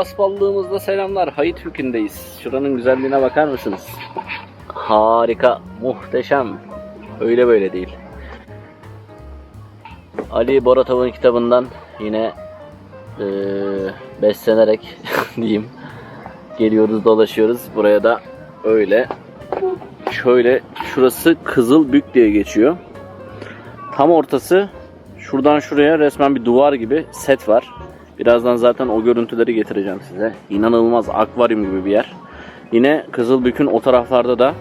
paspallığımızda selamlar. Hayit hükündeyiz. Şuranın güzelliğine bakar mısınız? Harika, muhteşem. Öyle böyle değil. Ali Boratov'un kitabından yine eee beslenerek diyeyim geliyoruz dolaşıyoruz. Buraya da öyle şöyle şurası Kızılbük diye geçiyor. Tam ortası şuradan şuraya resmen bir duvar gibi set var. Birazdan zaten o görüntüleri getireceğim size. İnanılmaz akvaryum gibi bir yer. Yine Kızılbük'ün o taraflarda da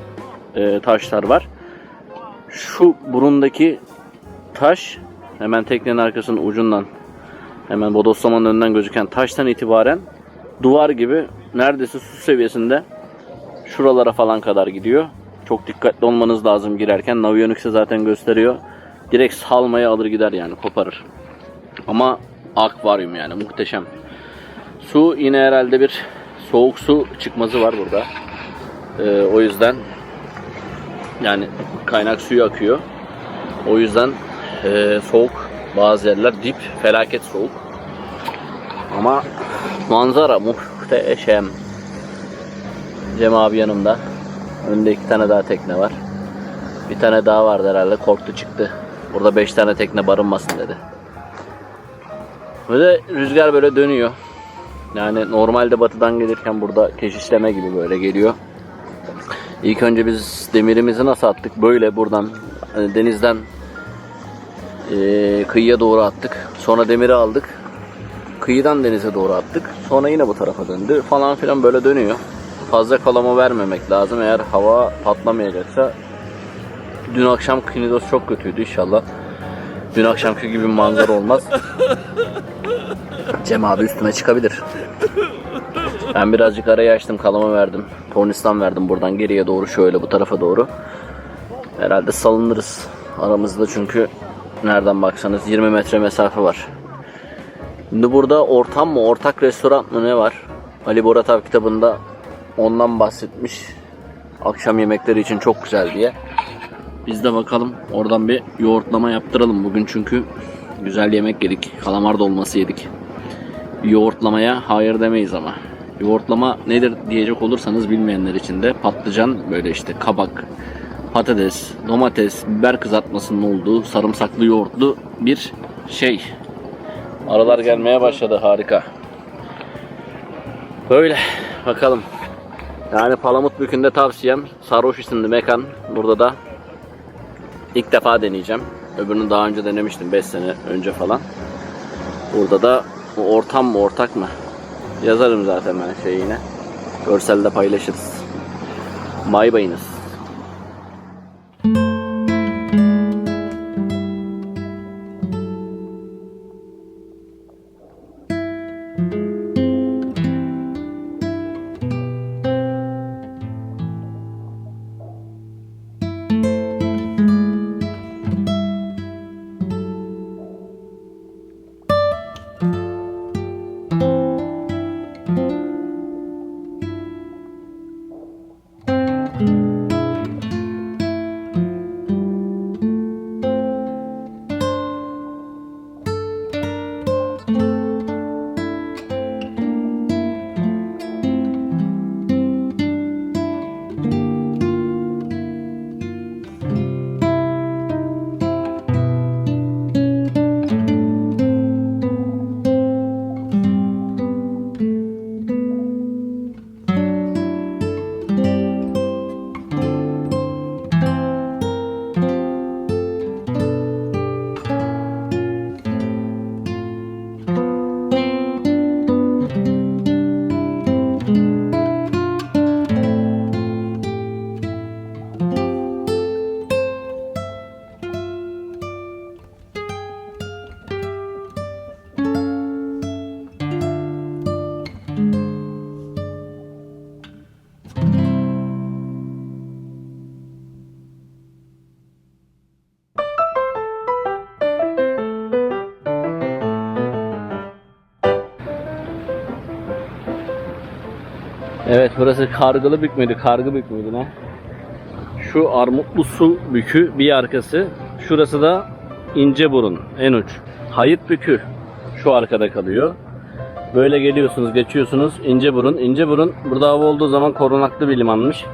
e, taşlar var. Şu burundaki taş hemen teknenin arkasının ucundan hemen bodoslamanın önünden gözüken taştan itibaren duvar gibi neredeyse su seviyesinde şuralara falan kadar gidiyor. Çok dikkatli olmanız lazım girerken. Navionics'e zaten gösteriyor. Direkt salmaya alır gider yani koparır. Ama akvaryum yani muhteşem. Su yine herhalde bir soğuk su çıkmazı var burada. Ee, o yüzden yani kaynak suyu akıyor. O yüzden e, soğuk bazı yerler dip felaket soğuk. Ama manzara muhteşem. Cem abi yanımda. Önde iki tane daha tekne var. Bir tane daha vardı herhalde korktu çıktı. Burada beş tane tekne barınmasın dedi. Ve de rüzgar böyle dönüyor. Yani normalde batıdan gelirken burada keşişleme gibi böyle geliyor. İlk önce biz demirimizi nasıl attık? Böyle buradan hani denizden eee, kıyıya doğru attık. Sonra demiri aldık. Kıyıdan denize doğru attık. Sonra yine bu tarafa döndü. Falan filan böyle dönüyor. Fazla kalama vermemek lazım. Eğer hava patlamayacaksa Dün akşam Knidos çok kötüydü inşallah. Dün akşamki gibi manzara olmaz. Cem abi üstüme çıkabilir. Ben birazcık araya açtım, kalama verdim. Tornistan verdim buradan geriye doğru şöyle bu tarafa doğru. Herhalde salınırız aramızda çünkü nereden baksanız 20 metre mesafe var. Şimdi burada ortam mı, ortak restoran mı ne var? Ali Boratav kitabında ondan bahsetmiş. Akşam yemekleri için çok güzel diye. Biz de bakalım oradan bir yoğurtlama yaptıralım bugün çünkü güzel yemek yedik. Kalamar dolması yedik. Yoğurtlamaya hayır demeyiz ama. Yoğurtlama nedir diyecek olursanız bilmeyenler için de patlıcan böyle işte kabak, patates, domates, biber kızartmasının olduğu sarımsaklı yoğurtlu bir şey. Aralar gelmeye başladı harika. Böyle bakalım. Yani Palamut Bükü'nde tavsiyem Sarhoş isimli mekan. Burada da İlk defa deneyeceğim. Öbürünü daha önce denemiştim 5 sene önce falan. Burada da bu ortam mı ortak mı? Yazarım zaten ben şey yine. Görselde paylaşırız. May burası Kargılı Bük müydü? Kargı Bük müydü ne? Şu Armutlu Su Bükü bir arkası. Şurası da İnceburun en uç. Hayıt Bükü şu arkada kalıyor. Böyle geliyorsunuz, geçiyorsunuz. İnceburun. İnceburun burada hava olduğu zaman korunaklı bir limanmış.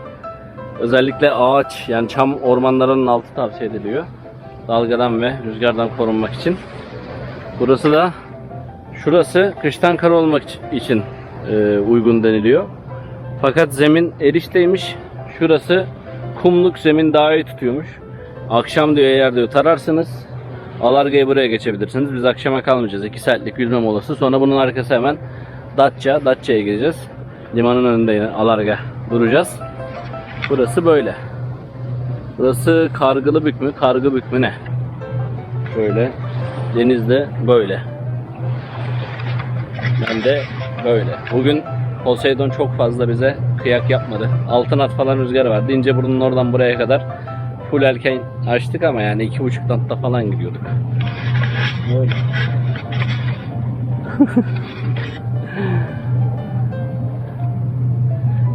Özellikle ağaç yani çam ormanlarının altı tavsiye ediliyor. Dalgadan ve rüzgardan korunmak için. Burası da şurası kıştan kar olmak için e, uygun deniliyor. Fakat zemin erişteymiş. Şurası kumluk zemin daha iyi tutuyormuş. Akşam diyor eğer diyor tararsınız Alarga'ya buraya geçebilirsiniz. Biz akşama kalmayacağız. 2 saatlik yüzme molası. Sonra bunun arkası hemen Datça. Datça'ya gideceğiz. Limanın önünde yine Alarga duracağız. Burası böyle. Burası Kargılı Bük mü? Kargı Bük mü ne? Şöyle. Denizde böyle. Ben de böyle. Bugün Poseidon çok fazla bize kıyak yapmadı. Altın at falan rüzgarı vardı. İnce burnun oradan buraya kadar full erken açtık ama yani iki buçuk natta falan gidiyorduk.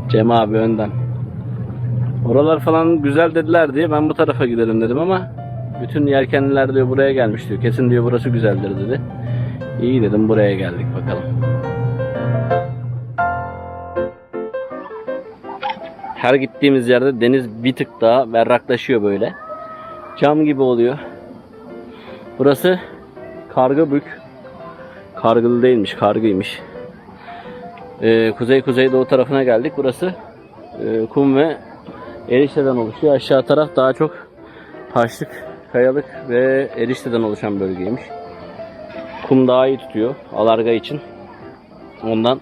Cem abi önden. Oralar falan güzel dediler diye ben bu tarafa gidelim dedim ama bütün yelkenliler diyor buraya gelmiş diyor. Kesin diyor burası güzeldir dedi. İyi dedim buraya geldik bakalım. Her gittiğimiz yerde deniz bir tık daha berraklaşıyor böyle. Cam gibi oluyor. Burası Kargabük. Kargılı değilmiş, kargıymış. Ee, kuzey kuzey doğu tarafına geldik. Burası e, kum ve erişteden oluşuyor. Aşağı taraf daha çok taşlık, kayalık ve erişteden oluşan bölgeymiş. Kum daha iyi tutuyor alarga için. Ondan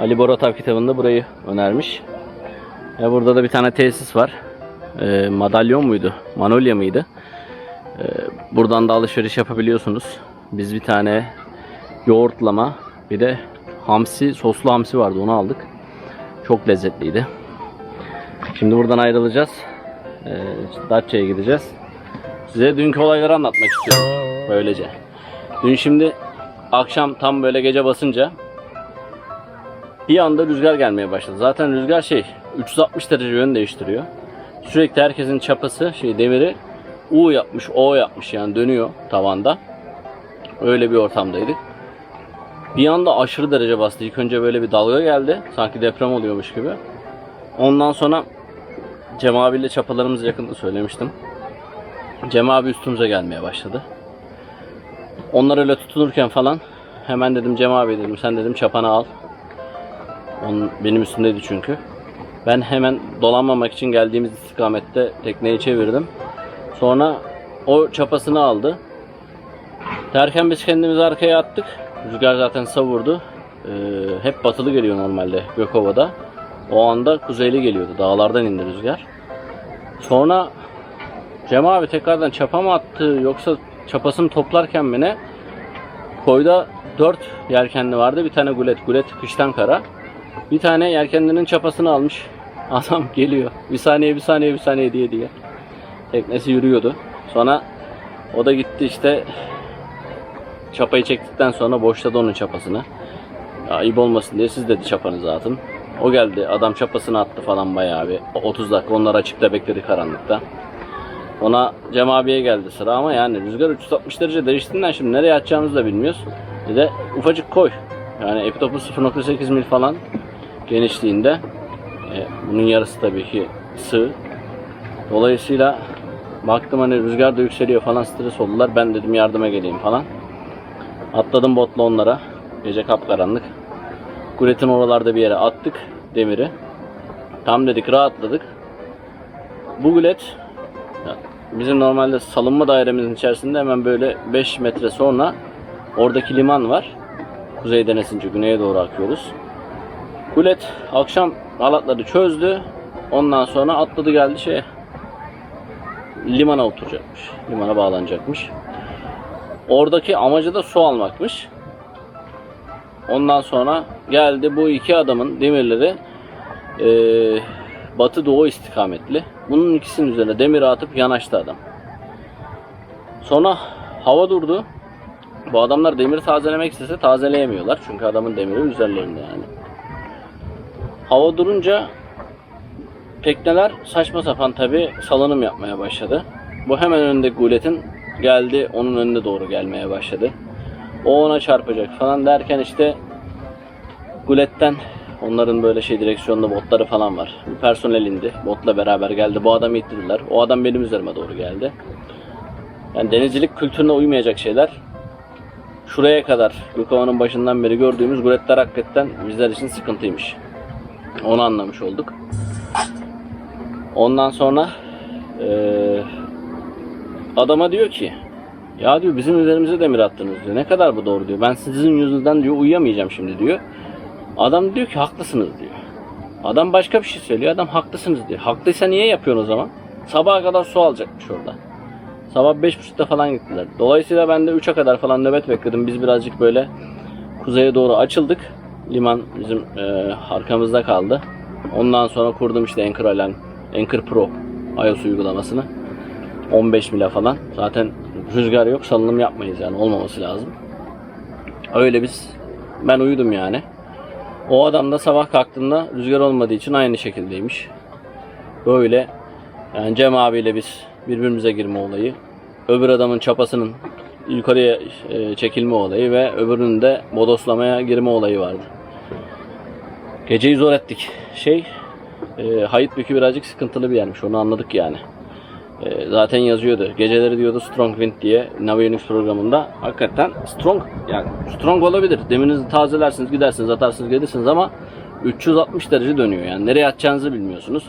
Ali Boratav kitabında burayı önermiş. Ya burada da bir tane tesis var. Ee, madalyon muydu? Manolya mıydı? Ee, buradan da alışveriş yapabiliyorsunuz. Biz bir tane yoğurtlama bir de hamsi, soslu hamsi vardı onu aldık. Çok lezzetliydi. Şimdi buradan ayrılacağız. Ee, Datça'ya gideceğiz. Size dünkü olayları anlatmak istiyorum. Böylece. Dün şimdi akşam tam böyle gece basınca bir anda rüzgar gelmeye başladı. Zaten rüzgar şey 360 derece yön değiştiriyor. Sürekli herkesin çapası şey demiri U yapmış, O yapmış yani dönüyor tavanda. Öyle bir ortamdaydık. Bir anda aşırı derece bastı. İlk önce böyle bir dalga geldi. Sanki deprem oluyormuş gibi. Ondan sonra Cem abiyle çapalarımız yakında söylemiştim. Cem abi üstümüze gelmeye başladı. Onlar öyle tutunurken falan hemen dedim Cem abi dedim sen dedim çapanı al. Onun, benim üstümdeydi çünkü. Ben hemen dolanmamak için geldiğimiz istikamette tekneyi çevirdim. Sonra o çapasını aldı. Derken biz kendimizi arkaya attık. Rüzgar zaten savurdu. Ee, hep batılı geliyor normalde Gökova'da. O anda kuzeyli geliyordu. Dağlardan indi rüzgar. Sonra Cem abi tekrardan çapa mı attı yoksa çapasını toplarken mi ne? Koyda 4 yelkenli vardı. Bir tane gulet. Gulet kıştan kara. Bir tane yelkenlinin çapasını almış. Adam geliyor. Bir saniye bir saniye bir saniye diye diye. Teknesi yürüyordu. Sonra o da gitti işte çapayı çektikten sonra boşladı onun çapasını. Ayıp olmasın diye siz dedi çapanızı atın. O geldi adam çapasını attı falan bayağı bir. 30 dakika onlar açıkta bekledi karanlıkta. Ona Cem abiye geldi sıra ama yani rüzgar 360 derece değiştiğinden şimdi nereye atacağımızı da bilmiyoruz. Bir de ufacık koy. Yani epitopu 0.8 mil falan genişliğinde. E, bunun yarısı tabii ki sığ. Dolayısıyla baktım hani rüzgar da yükseliyor falan stres oldular. Ben dedim yardıma geleyim falan. Atladım botla onlara. Gece kapkaranlık. Guletin oralarda bir yere attık demiri. Tam dedik rahatladık. Bu gulet bizim normalde salınma dairemizin içerisinde hemen böyle 5 metre sonra oradaki liman var. Kuzeyden esince güneye doğru akıyoruz. Gulet akşam halatları çözdü. Ondan sonra atladı geldi şeye. Limana oturacakmış. Limana bağlanacakmış. Oradaki amacı da su almakmış. Ondan sonra geldi bu iki adamın demirleri eee, batı doğu istikametli. Bunun ikisinin üzerine demir atıp yanaştı adam. Sonra hava durdu. Bu adamlar demir tazelemek istese tazeleyemiyorlar. Çünkü adamın demiri üzerlerinde yani. Hava durunca tekneler saçma sapan tabi salınım yapmaya başladı. Bu hemen önünde guletin geldi onun önüne doğru gelmeye başladı. O ona çarpacak falan derken işte Gulet'ten onların böyle şey direksiyonlu botları falan var. Bir personel indi. Botla beraber geldi. Bu adamı ittirdiler. O adam benim üzerime doğru geldi. Yani denizcilik kültürüne uymayacak şeyler. Şuraya kadar Gökovan'ın başından beri gördüğümüz guletler hakikaten bizler için sıkıntıymış. Onu anlamış olduk. Ondan sonra eee, adama diyor ki ya diyor bizim üzerimize demir attınız diyor. Ne kadar bu doğru diyor. Ben sizin yüzünüzden diyor uyuyamayacağım şimdi diyor. Adam diyor ki haklısınız diyor. Adam başka bir şey söylüyor. Adam haklısınız diyor. Haklıysa niye yapıyorsun o zaman? Sabaha kadar su alacakmış orada. Sabah 5.30'da falan gittiler. Dolayısıyla ben de 3'e kadar falan nöbet bekledim. Biz birazcık böyle kuzeye doğru açıldık. Liman bizim e, arkamızda kaldı. Ondan sonra kurdum işte Anchor Alarm, Anchor Pro iOS uygulamasını. 15 mile falan. Zaten rüzgar yok salınım yapmayız yani olmaması lazım. Öyle biz ben uyudum yani. O adam da sabah kalktığında rüzgar olmadığı için aynı şekildeymiş. Böyle yani Cem abiyle biz birbirimize girme olayı. Öbür adamın çapasının yukarıya e, çekilme olayı ve öbürünün de bodoslamaya girme olayı vardı. Geceyi zor ettik. Şey, e, Hayıtbükü birazcık sıkıntılı bir yermiş. Onu anladık yani. E, zaten yazıyordu. Geceleri diyordu Strong Wind diye Navionics programında. Hakikaten strong yani strong olabilir. Deminizi tazelersiniz, gidersiniz, atarsınız, gelirsiniz ama 360 derece dönüyor. Yani nereye atacağınızı bilmiyorsunuz.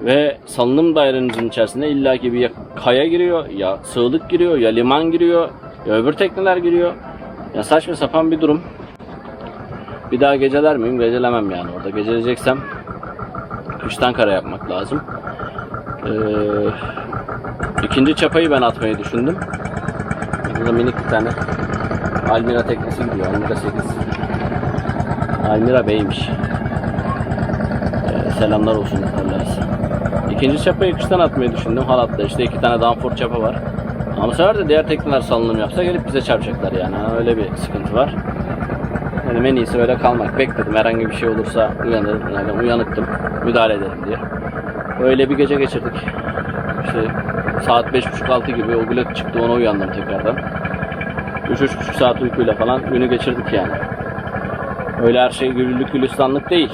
Ve salınım dairenizin içerisinde illaki bir ya kaya giriyor, ya sığlık giriyor, ya liman giriyor, ya öbür tekneler giriyor. Ya saçma sapan bir durum. Bir daha geceler miyim? Gecelemem yani orada. Geceleyeceksem kıştan kara yapmak lazım. Ee, ikinci çapayı ben atmayı düşündüm. Burada minik bir tane Almira teknesi gidiyor. Almira 8. Almira Bey'miş. Ee, selamlar olsun yaparlarsa. İkinci çapayı kıştan atmayı düşündüm. Halat'ta işte iki tane Danford çapa var. Ama bu sefer de diğer tekneler salınım yapsa gelip bize çarpacaklar yani. Öyle bir sıkıntı var. Dedim en iyisi öyle kalmak. Bekledim herhangi bir şey olursa uyanırım. Yani uyanıktım. Müdahale ederim diye. Öyle bir gece geçirdik. İşte saat 5.30-6 gibi o bilet çıktı ona uyandım tekrardan. 3-3.5 saat uykuyla falan günü geçirdik yani. Öyle her şey güllük gülistanlık değil.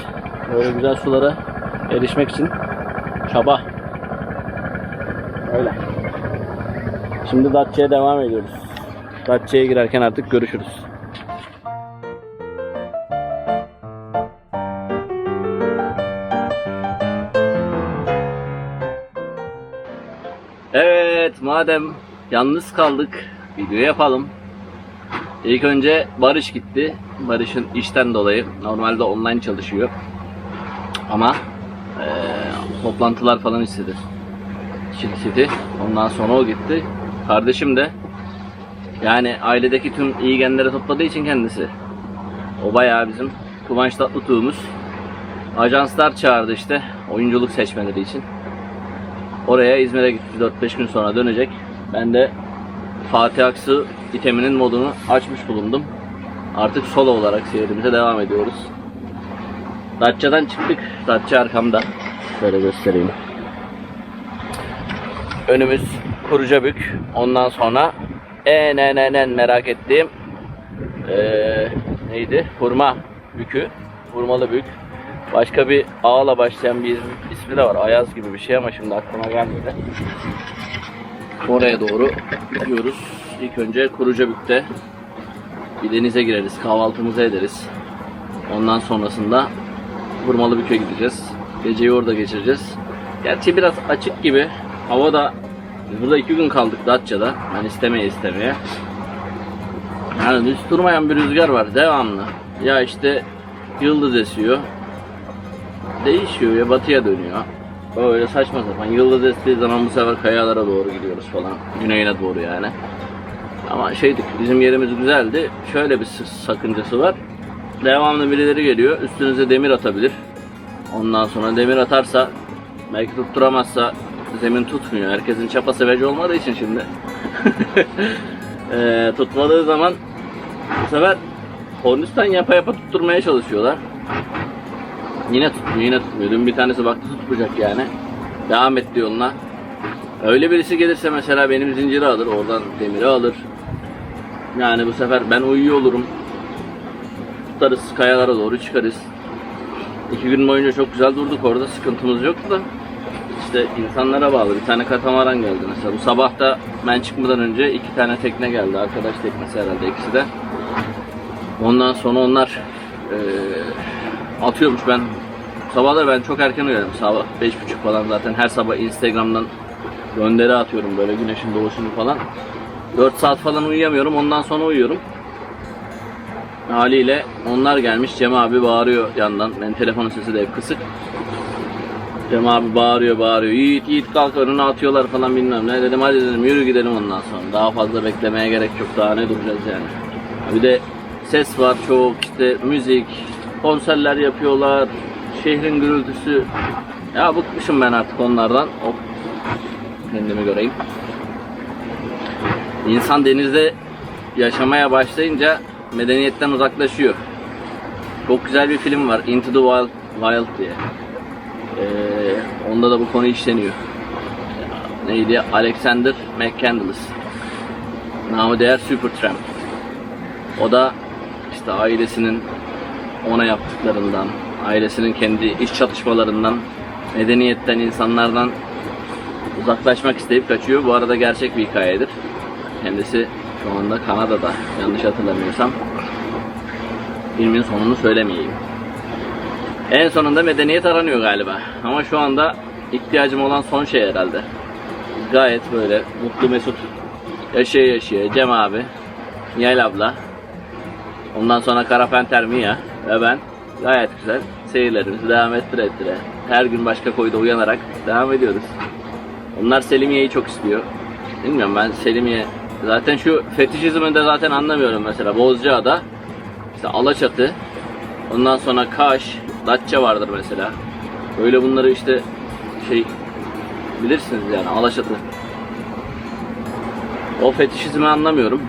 Böyle güzel sulara erişmek için çaba. Öyle. Şimdi Datça'ya devam ediyoruz. Datça'ya girerken artık görüşürüz. Evet madem yalnız kaldık video yapalım. İlk önce Barış gitti. Barış'ın işten dolayı normalde online çalışıyor. Ama toplantılar falan istedi. Şirketi. Ondan sonra o gitti. Kardeşim de yani ailedeki tüm iyi genleri topladığı için kendisi. O bayağı bizim Kıvanç Tatlıtuğ'umuz. Ajanslar çağırdı işte oyunculuk seçmeleri için. Oraya İzmir'e gitti 4-5 gün sonra dönecek. Ben de Fatih Aksu iteminin modunu açmış bulundum. Artık solo olarak seyirimize devam ediyoruz. Datça'dan çıktık. Datça arkamda. Şöyle göstereyim. Önümüz Kurucabük. Ondan sonra en en en en merak ettiğim eee, neydi? Hurma bükü. Hurmalı bük. Başka bir ağla başlayan bir ismi- de var. Ayaz gibi bir şey ama şimdi aklıma gelmedi. Oraya doğru gidiyoruz. İlk önce Kurucabük'te bir denize gireriz. Kahvaltımızı ederiz. Ondan sonrasında Hurmalı Bük'e gideceğiz. Geceyi orada geçireceğiz. Gerçi biraz açık gibi. Hava da burada iki gün kaldık Datça'da. Ben istemeye istemeye. Yani hiç durmayan bir rüzgar var devamlı. Ya işte yıldız esiyor. Değişiyor ya batıya dönüyor. Böyle saçma sapan. Yıldız estiği zaman bu sefer kayalara doğru gidiyoruz falan. Güneyine doğru yani. Ama şeydik bizim yerimiz güzeldi. Şöyle bir sakıncası var. Devamlı birileri geliyor. Üstünüze demir atabilir. Ondan sonra demir atarsa belki tutturamazsa zemin tutmuyor. Herkesin çapa seveci olmadığı için şimdi. Eee, tutmadığı zaman bu sefer kornistan yapa yapa tutturmaya çalışıyorlar. Yine tutmuyor, yine tutmuyor. Dün bir tanesi baktı tutmayacak yani. Devam etti yoluna. Öyle birisi gelirse mesela benim zinciri alır, oradan demiri alır. Yani bu sefer ben uyuyor olurum. tutarız, kayalara doğru çıkarız. İki gün boyunca çok güzel durduk orada, sıkıntımız yoktu da. İşte insanlara bağlı. Bir tane katamaran geldi mesela. Bu sabah da ben çıkmadan önce iki tane tekne geldi. Arkadaş teknesi herhalde ikisi de. Ondan sonra onlar eee, atıyormuş ben. Sabahları ben çok erken uyanıyorum. Sabah beş buçuk falan zaten her sabah Instagram'dan gönderi atıyorum böyle güneşin doğuşunu falan. 4 saat falan uyuyamıyorum. Ondan sonra uyuyorum. Haliyle onlar gelmiş. Cem abi bağırıyor yandan. Benim telefonun sesi de hep kısık. Cem abi bağırıyor bağırıyor. Yiğit yiğit kalk önüne atıyorlar falan bilmem ne. Dedim hadi dedim yürü gidelim ondan sonra. Daha fazla beklemeye gerek yok. Daha ne duracağız yani. Bir de ses var çok işte müzik, konserler yapıyorlar. Şehrin gürültüsü. Ya bıkmışım ben artık onlardan. Hop. Kendimi göreyim. İnsan denizde yaşamaya başlayınca medeniyetten uzaklaşıyor. Çok güzel bir film var. Into the Wild, Wild diye. Ee, onda da bu konu işleniyor. Neydi? Alexander McCandless. Namı değer Supertramp. O da işte ailesinin ona yaptıklarından, ailesinin kendi iş çatışmalarından, medeniyetten, insanlardan uzaklaşmak isteyip kaçıyor. Bu arada gerçek bir hikayedir. Kendisi şu anda Kanada'da yanlış hatırlamıyorsam. Filmin sonunu söylemeyeyim. En sonunda medeniyet aranıyor galiba. Ama şu anda ihtiyacım olan son şey herhalde. Gayet böyle mutlu mesut yaşaya yaşaya Cem abi, Nihal abla, ondan sonra Kara Penter Mia ve ben gayet güzel seyirlerimizi devam ettire ettire her gün başka koyda uyanarak devam ediyoruz. Onlar Selimiye'yi çok istiyor. Bilmiyorum ben Selimiye zaten şu fetişizmi de zaten anlamıyorum mesela Bozcaada işte Alaçatı ondan sonra Kaş Datça vardır mesela. Böyle bunları işte şey bilirsiniz yani Alaçatı. O fetişizmi anlamıyorum.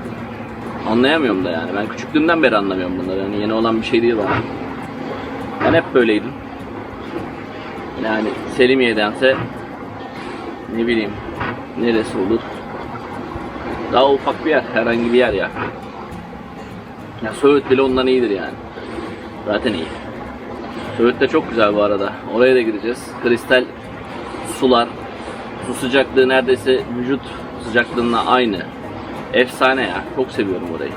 Anlayamıyorum da yani. Ben küçüklüğümden beri anlamıyorum bunları. Yani yeni olan bir şey değil bana. Ben hep böyleydim. Yani Selimiye'dense ne bileyim neresi olur? Daha ufak bir yer, herhangi bir yer ya. Ya Söğüt bile ondan iyidir yani. Zaten iyi. Söğüt de çok güzel bu arada. Oraya da gideceğiz. Kristal sular. Su sıcaklığı neredeyse vücut sıcaklığına aynı. Efsane ya. Çok seviyorum orayı.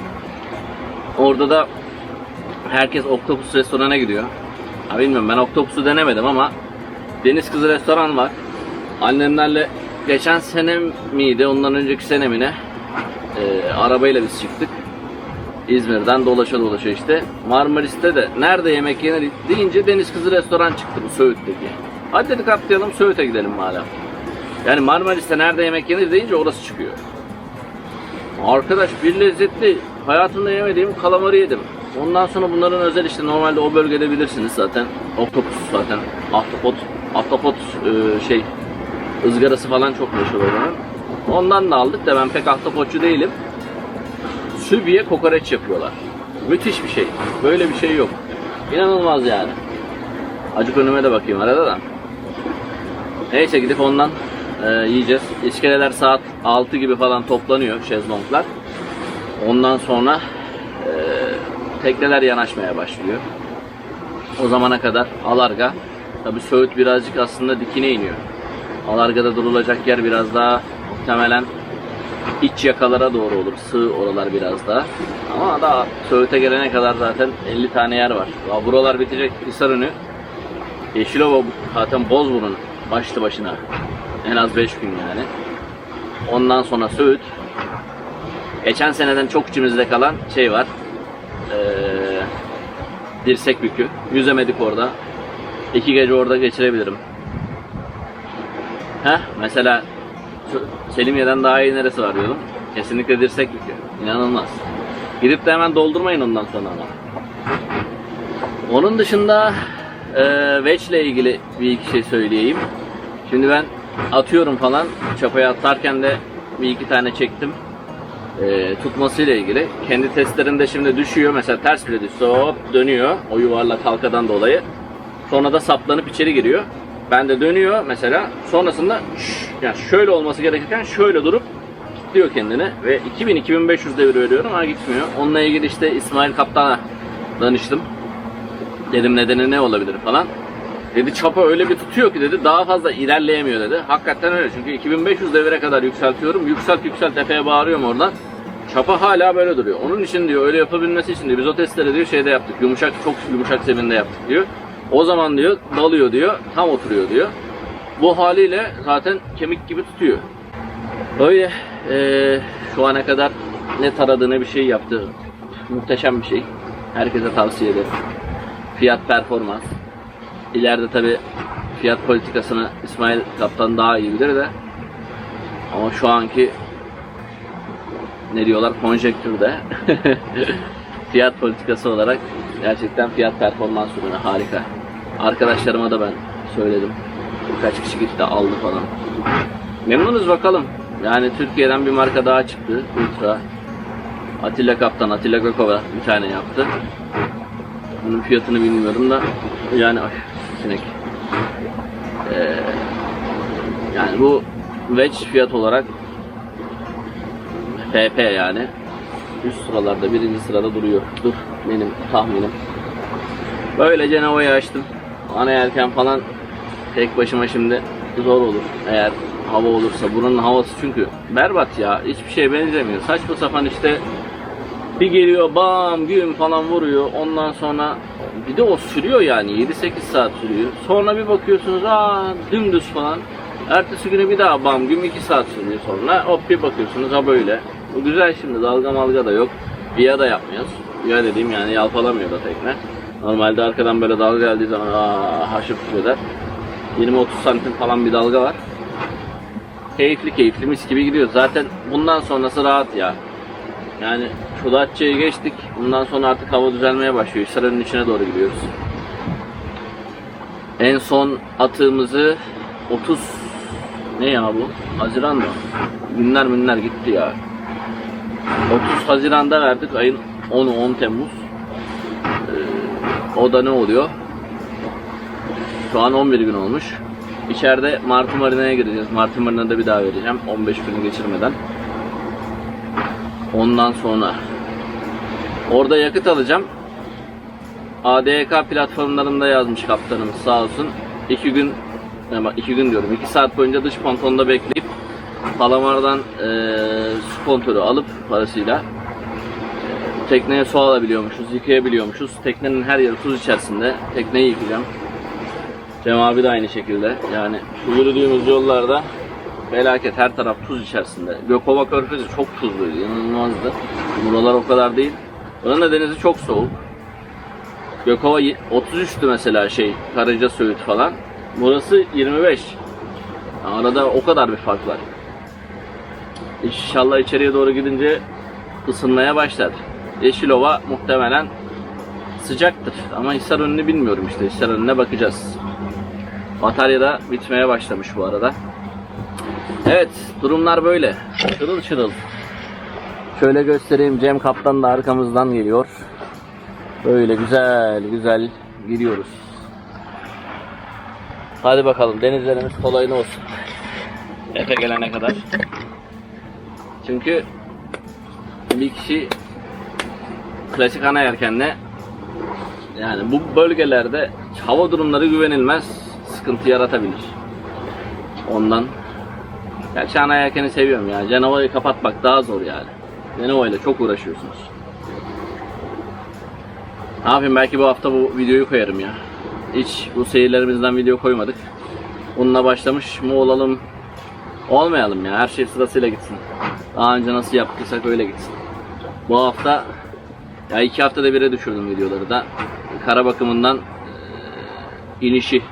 Orada da herkes Octopus restorana gidiyor. Ha bilmiyorum ben Octopus'u denemedim ama Deniz Kızı restoran var. Annemlerle geçen sene miydi ondan önceki sene mi ne? Ee, arabayla biz çıktık. İzmir'den dolaşa dolaşa işte. Marmaris'te de nerede yemek yenir deyince Deniz Kızı restoran çıktı bu Söğüt'teki. Hadi dedik atlayalım Söğüt'e gidelim madem. Yani Marmaris'te nerede yemek yenir deyince orası çıkıyor. Arkadaş bir lezzetli hayatımda yemediğim kalamarı yedim. Ondan sonra bunların özel işte normalde o bölgede bilirsiniz zaten. Oktopus zaten. Ahtapot. Ahtapot e, şey ızgarası falan çok meşhur oranın. Ondan da aldık da ben pek ahtapotçu değilim. Sübiye kokoreç yapıyorlar. Müthiş bir şey. Böyle bir şey yok. İnanılmaz yani. Acık önüme de bakayım arada da. Neyse gidip ondan e, yiyeceğiz. İskeleler saat 6 gibi falan toplanıyor şezlonglar. Ondan sonra e, tekneler yanaşmaya başlıyor. O zamana kadar Alarga. Tabi Söğüt birazcık aslında dikine iniyor. Alarga'da durulacak yer biraz daha muhtemelen iç yakalara doğru olur. Sığ oralar biraz daha. Ama daha Söğüt'e gelene kadar zaten 50 tane yer var. Ya buralar bitecek Hisarönü. Yeşilova zaten Bozburun başlı başına. En az 5 gün yani. Ondan sonra Söğüt. Geçen seneden çok içimizde kalan şey var. Ee, dirsek bükü. Yüzemedik orada. İki gece orada geçirebilirim. Heh, mesela Selimiye'den daha iyi neresi var diyordum. Kesinlikle dirsek bükü. İnanılmaz. Gidip de hemen doldurmayın ondan sonra ama. Onun dışında e, Veç ile ilgili bir iki şey söyleyeyim. Şimdi ben atıyorum falan. Çapaya atarken de bir iki tane çektim. E, tutmasıyla ilgili. Kendi testlerinde şimdi düşüyor. Mesela ters bile düşse hop dönüyor. O yuvarlak halkadan dolayı. Sonra da saplanıp içeri giriyor. Ben de dönüyor mesela. Sonrasında şş, yani şöyle olması gerekirken şöyle durup kilitliyor kendini. Ve 2000-2500 devir veriyorum ama gitmiyor. Onunla ilgili işte İsmail Kaptan'a danıştım. Dedim nedeni ne olabilir falan. Dedi çapa öyle bir tutuyor ki dedi daha fazla ilerleyemiyor dedi. Hakikaten öyle çünkü 2500 devire kadar yükseltiyorum. Yükselt yükselt epeye bağırıyorum oradan. Çapa hala böyle duruyor. Onun için diyor öyle yapabilmesi için diyor biz o testleri diyor şeyde yaptık. Yumuşak çok yumuşak zeminde yaptık diyor. O zaman diyor dalıyor diyor tam oturuyor diyor. Bu haliyle zaten kemik gibi tutuyor. Öyle eee, şu ana kadar ne taradı ne bir şey yaptı. Muhteşem bir şey. Herkese tavsiye ederim. Fiyat performans. İleride tabi fiyat politikasını İsmail Kaptan daha iyi bilir de ama şu anki ne diyorlar konjektürde fiyat politikası olarak gerçekten fiyat performans ürünü harika. Arkadaşlarıma da ben söyledim. Birkaç kişi gitti aldı falan. Memnunuz bakalım. Yani Türkiye'den bir marka daha çıktı. Ultra. Atilla Kaptan, Atilla Gokova bir tane yaptı. Bunun fiyatını bilmiyorum da yani ay sinek. Ee, yani bu wedge fiyat olarak PP yani üst sıralarda birinci sırada duruyor. Dur benim tahminim. Böylece Nova'yı açtım. Ana yelken falan tek başıma şimdi zor olur. Eğer hava olursa. Buranın havası çünkü berbat ya. Hiçbir şeye benzemiyor. Saçma sapan işte bir geliyor bam güm falan vuruyor. Ondan sonra bir de o sürüyor yani 7-8 saat sürüyor. Sonra bir bakıyorsunuz aa dümdüz falan. Ertesi günü bir daha bam güm 2 saat sürüyor sonra. Hop bir bakıyorsunuz ha böyle. Bu güzel şimdi dalga malga da yok. Biya da yapmıyoruz. Biya dediğim yani yalpalamıyor da tekne. Normalde arkadan böyle dalga geldiği zaman aa haşıp eder. 20-30 santim falan bir dalga var. Keyifli keyifli mis gibi gidiyor. Zaten bundan sonrası rahat ya. Yani şu Datça'yı geçtik. Bundan sonra artık hava düzelmeye başlıyor. Hisarönü'nün içine doğru gidiyoruz. En son atığımızı 30 ne ya bu? Haziran mı? Günler günler gitti ya. 30 Haziran'da verdik ayın 10'u 10 Temmuz. Ee, o da ne oluyor? Şu an 11 gün olmuş. İçeride Martı Marina'ya gireceğiz. Martı Marina'da bir daha vereceğim. 15 günü geçirmeden. Ondan sonra orada yakıt alacağım. ADK platformlarında yazmış kaptanımız sağ olsun. İki gün ama iki gün diyorum. iki saat boyunca dış pontonda bekleyip Palamar'dan su kontörü alıp parasıyla tekneye su alabiliyormuşuz, yıkayabiliyormuşuz. Teknenin her yeri tuz içerisinde. Tekneyi yıkayacağım. Cem abi de aynı şekilde. Yani şu yürüdüğümüz yollarda felaket her taraf tuz içerisinde. Gökova Körfezi çok tuzluydu, inanılmazdı. Buralar o kadar değil. Buranın da denizi çok soğuk. Gökova y- 33'tü mesela şey, Karaca Söğüt falan. Burası 25. Arada o kadar bir fark var. İnşallah içeriye doğru gidince ısınmaya başlar. Yeşilova muhtemelen sıcaktır ama Hisarönü'nü bilmiyorum işte. Hisarönü'ne bakacağız. Batarya da bitmeye başlamış bu arada. Evet, durumlar böyle. Çırıl çırıl. Şöyle göstereyim. Cem Kaptan da arkamızdan geliyor. Böyle güzel güzel gidiyoruz. Hadi bakalım denizlerimiz kolayına olsun. Efe gelene kadar. Çünkü bir kişi klasik ana yelkenle yani bu bölgelerde hava durumları güvenilmez sıkıntı yaratabilir. Ondan Gerçi ana yelkeni seviyorum ya. Cenova'yı kapatmak daha zor yani. Cenova çok uğraşıyorsunuz. Ne yapayım belki bu hafta bu videoyu koyarım ya. Hiç bu seyirlerimizden video koymadık. Bununla başlamış mı olalım olmayalım ya. Her şey sırasıyla gitsin. Daha önce nasıl yaptıysak öyle gitsin. Bu hafta ya iki haftada bire düşürdüm videoları da. Kara bakımından eee, inişi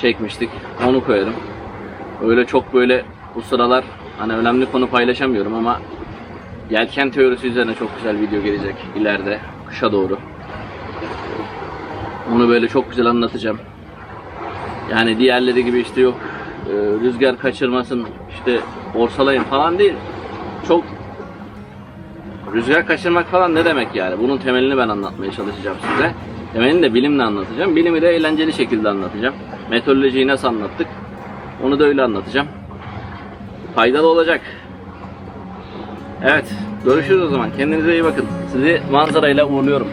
çekmiştik. Onu koyarım. Öyle çok böyle bu sıralar hani önemli konu paylaşamıyorum ama yelken teorisi üzerine çok güzel video gelecek ileride kışa doğru. Onu böyle çok güzel anlatacağım. Yani diğerleri gibi işte yok e, rüzgar kaçırmasın işte orsalayın falan değil. Çok rüzgar kaçırmak falan ne demek yani? Bunun temelini ben anlatmaya çalışacağım size. Temelini de bilimle anlatacağım. Bilimi de eğlenceli şekilde anlatacağım. Meteorolojiyi nasıl anlattık? Onu da öyle anlatacağım. Faydalı olacak. Evet. Görüşürüz o zaman. Kendinize iyi bakın. Sizi manzarayla uğurluyorum.